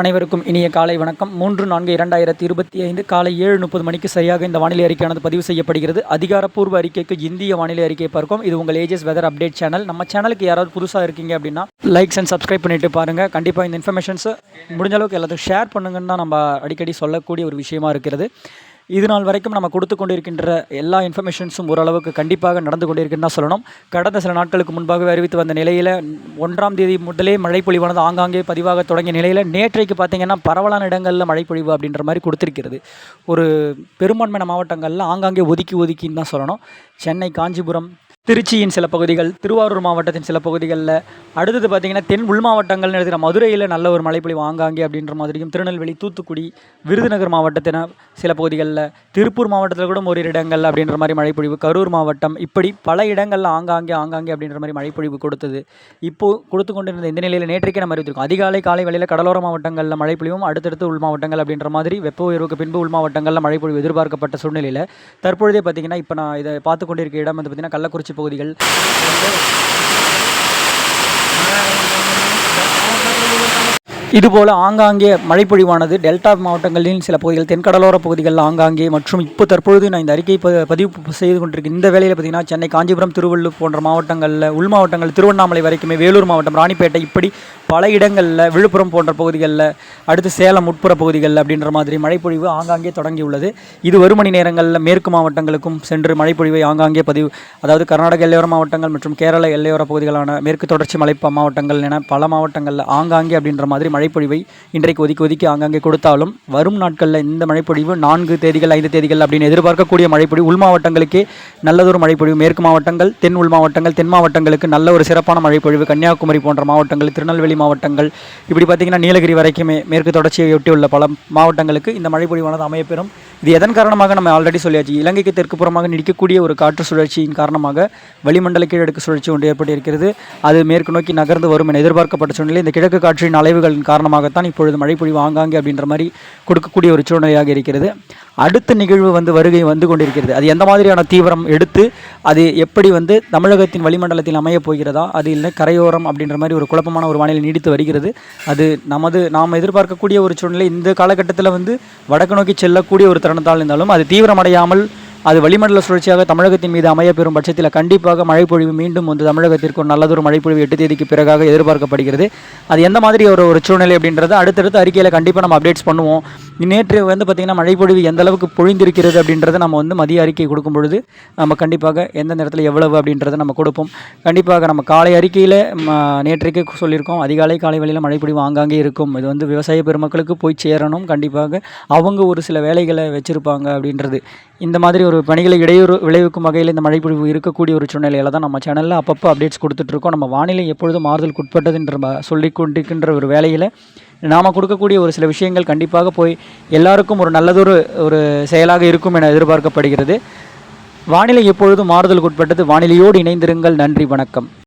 அனைவருக்கும் இனிய காலை வணக்கம். மூன்று நான்கு இரண்டாயிரத்தி இருபத்தி ஐந்து காலை ஏழு முப்பது மணிக்கு சரியாக இந்த வானிலை அறிக்கையானது பதிவு செய்யப்படுகிறது. அதிகாரப்பூர்வ அறிக்கைக்கு இந்திய வானிலை அறிக்கை பார்க்கும் இது உங்கள் ஏஜஸ் வெதர் அப்டேட் சேனல் நம்ம சேனலுக்கு யாராவது புதுசாக இருக்கீங்க அப்படின்னா லைக்ஸ் அண்ட் சப்ஸ்கிரைப் பண்ணிட்டு பாருங்கள் கண்டிப்பாக இந்த இன்ஃபர்மேஷன்ஸ் முடிஞ்ச அளவுக்கு எல்லாத்துக்கும் ஷேர் பண்ணுங்கன்னு தான் நம்ம அடிக்கடி சொல்லக்கூடிய ஒரு விஷயமா இருக்கிறது. இது நாள் வரைக்கும் நம்ம கொடுத்து கொண்டிருக்கின்ற எல்லா இன்ஃபர்மேஷன்ஸும் ஓரளவுக்கு கண்டிப்பாக நடந்து கொண்டிருக்குன்னு தான் சொல்லணும். கடந்த சில நாட்களுக்கு முன்பாகவே அறிவித்து வந்த நிலையில் ஒன்றாம் தேதி முதலே மழை பொழிவானது ஆங்காங்கே பதிவாக தொடங்கிய நிலையில் நேற்றைக்கு பார்த்தீங்கன்னா பரவலான இடங்களில் மழை பொழிவு அப்படின்ற மாதிரி கொடுத்துருக்கிறது. ஒரு பெரும்பான்மையான மாவட்டங்களில் ஆங்காங்கே ஒதுக்கி ஒதுக்கின்னு தான் சொல்லணும். சென்னை காஞ்சிபுரம் திருச்சியின் சில பகுதிகள் திருவாரூர் மாவட்டத்தின் சில பகுதிகளில். அடுத்தது பார்த்திங்கன்னா தென் உள் மாவட்டங்கள்னு எழுதுகிற மதுரையில் நல்ல ஒரு மழைப்பொழிவு ஆங்காங்கே அப்படின்ற மாதிரியும் திருநெல்வேலி தூத்துக்குடி விருதுநகர் மாவட்டத்தின சில பகுதிகளில் திருப்பூர் மாவட்டத்தில் கூட ஒரு இடங்கள் அப்படின்ற மாதிரி மழைப்பொழிவு கரூர் மாவட்டம் இப்படி பல இடங்களில் ஆங்காங்கே ஆங்காங்கே அப்படின்ற மாதிரி மழைப்பொழிவு கொடுத்தது. இப்போது கொடுத்து கொண்டிருந்த இந்த நிலையில் நேற்றைக்கே நம்ம அறிவித்திருக்கோம் அதிகாலை காலை வேளையில் கடலோர மாவட்டங்களில் மழைப்பொழிவும் அடுத்தடுத்து உள் மாவட்டங்கள் அப்படின்ற மாதிரி வெப்ப உயர்வுக்கு பின்பு உள் மாவட்டங்களில் மழைப்பொழிவு எதிர்பார்க்கப்பட்ட சூழ்நிலையில் தற்பொழுதே பார்த்திங்கன்னா இப்போ நான் இதை பார்த்து கொண்டிருக்க இடம் வந்து பார்த்திங்கன்னா கள்ளக்குறிச்சி பகுதிகள். இதுபோல் ஆங்காங்கே மழைப்பொழிவானது டெல்டா மாவட்டங்களின் சில பகுதிகள் தென்கடலோர பகுதிகளில் ஆங்காங்கே மற்றும் இப்போ தற்பொழுது நான் இந்த அறிக்கை ப- பதிவு செய்து கொண்டிருக்கேன் இந்த வேலையில் பார்த்தீங்கன்னா சென்னை காஞ்சிபுரம் திருவள்ளூர் போன்ற மாவட்டங்களில் உள் மாவட்டங்கள் திருவண்ணாமலை வரைக்குமே வேலூர் மாவட்டம் ராணிப்பேட்டை இப்படி பல இடங்களில் விழுப்புரம் போன்ற பகுதிகளில் அடுத்து சேலம் உட்புற பகுதிகளில் அப்படின்ற மாதிரி மழைப்பொழிவு ஆங்காங்கே தொடங்கியுள்ளது. இது ஒரு மணி நேரங்களில் மேற்கு மாவட்டங்களுக்கும் சென்று மழைப்பொழிவை ஆங்காங்கே பதிவு அதாவது கர்நாடக எல்லையோர மாவட்டங்கள் மற்றும் கேரள எல்லையோர பகுதிகளான மேற்கு தொடர்ச்சி மலை மாவட்டங்கள் என பல மாவட்டங்களில் ஆங்காங்கே அப்படின்ற மாதிரி மழைப்பொழிவை இன்றைக்கு ஒதுக்கி ஒதுக்கி ஆங்காங்கே கொடுத்தாலும் வரும் நாட்களில் இந்த மழைப்பொழிவு நான்கு தேதிகள் ஐந்து தேதிகள் அப்படின்னு எதிர்பார்க்கக்கூடிய மழைப்பொழிவு உள் மாவட்டங்களுக்கே நல்லதொரு மழைப்பொழிவு. மேற்கு மாவட்டங்கள் தென் உள் மாவட்டங்கள் தென் மாவட்டங்களுக்கு நல்ல ஒரு சிறப்பான மழைப்பொழிவு. கன்னியாகுமரி போன்ற மாவட்டங்கள் திருநெல்வேலி மாவட்டங்கள் இப்படி பார்த்தீங்கன்னா நீலகிரி வரைக்குமே மேற்கு தொடர்ச்சியை உள்ள பல மாவட்டங்களுக்கு இந்த மழைப்பொழிவானது அமையப்பெறும். இது எதன் காரணமாக நம்ம ஆல்ரெடி சொல்லியாச்சு? இலங்கைக்கு தெற்கு புறமாக நீடிக்கக்கூடிய ஒரு காற்று சுழற்சியின் காரணமாக வளிமண்டல கீழடுக்கு சுழற்சி ஒன்று ஏற்பட்டிருக்கிறது. அது மேற்கு நோக்கி நகர்ந்து வரும் என எதிர்பார்க்கப்பட்ட சூழ்நிலை இந்த கிழக்கு காற்றின் அலைவுகளின் காரணமாகத்தான் இப்பொழுது மழைப்பொழிவு ஆங்காங்கே அப்படின்ற மாதிரி கொடுக்கக்கூடிய ஒரு சூழ்நிலையாக இருக்கிறது. அடுத்த நிகழ்வு வந்து வருகை வந்து கொண்டிருக்கிறது. அது எந்த மாதிரியான தீவிரம் எடுத்து அது எப்படி வந்து தமிழகத்தின் வளிமண்டலத்தில் அமையப் போகிறதா அது இல்லை கரையோரம் அப்படின்ற மாதிரி ஒரு குழப்பமான ஒரு வானிலை நீடித்து வருகிறது. அது நமது நாம் எதிர்பார்க்கக்கூடிய ஒரு சூழ்நிலை இந்த காலகட்டத்தில் வந்து வடக்கு நோக்கி செல்லக்கூடிய ஒரு தருணத்தால் இருந்தாலும் அது தீவிரமடையாமல் அது வளிமண்டல சுழற்சியாக தமிழகத்தின் மீது அமைய பெறும் பட்சத்தில் கண்டிப்பாக மழைப்பொழிவு மீண்டும் வந்து தமிழகத்திற்கு ஒரு நல்லதொரு மழைப்பொழிவு எட்டு தேதிக்கு பிறகாக எதிர்பார்க்கப்படுகிறது. அது எந்த மாதிரி ஒரு ஒரு சூழ்நிலை அப்படின்றது அடுத்தடுத்த அறிக்கையில் கண்டிப்பாக நம்ம அப்டேட்ஸ் பண்ணுவோம். நேற்று வந்து பார்த்திங்கன்னா மழைப்பொழிவு எந்த அளவுக்கு பொழிந்திருக்கிறது அப்படின்றத நம்ம வந்து மதிய அறிக்கை கொடுக்கும் பொழுது நம்ம கண்டிப்பாக எந்த நேரத்தில் எவ்வளவு அப்படின்றத நம்ம கொடுப்போம். கண்டிப்பாக நம்ம காலை அறிக்கையில் நேற்றைக்கு சொல்லியிருக்கோம். அதிகாலை காலை வழியில் மழைப்பொழிவு ஆங்காங்கே இருக்கும். இது வந்து விவசாய பெருமக்களுக்கு போய் சேரணும். கண்டிப்பாக அவங்க ஒரு சில வேலைகளை வச்சுருப்பாங்க அப்படின்றது. இந்த மாதிரி ஒரு பணிகளை இடையூறு விளைவிக்கும் வகையில் இந்த மழைப்பொழிவு இருக்கக்கூடிய ஒரு சூழ்நிலையில் தான் நம்ம சேனலில் அப்பப்போ அப்டேட்ஸ் கொடுத்துட்ருக்கோம் நம்ம வானிலை எப்பொழுதும் மாறுதல் உட்பட்டதுன்ற ம- சொல்லிக் கொண்டிருக்கின்ற ஒரு வேலையில் நாம் கொடுக்கக்கூடிய ஒரு சில விஷயங்கள் கண்டிப்பாக போய் எல்லாருக்கும் ஒரு நல்லதொரு ஒரு செயலாக இருக்கும் என எதிர்பார்க்கப்படுகிறது. வானிலை எப்பொழுதும் மாறுதலுக்கு உட்பட்டது. வானிலையோடு இணைந்திருங்கள். நன்றி வணக்கம்.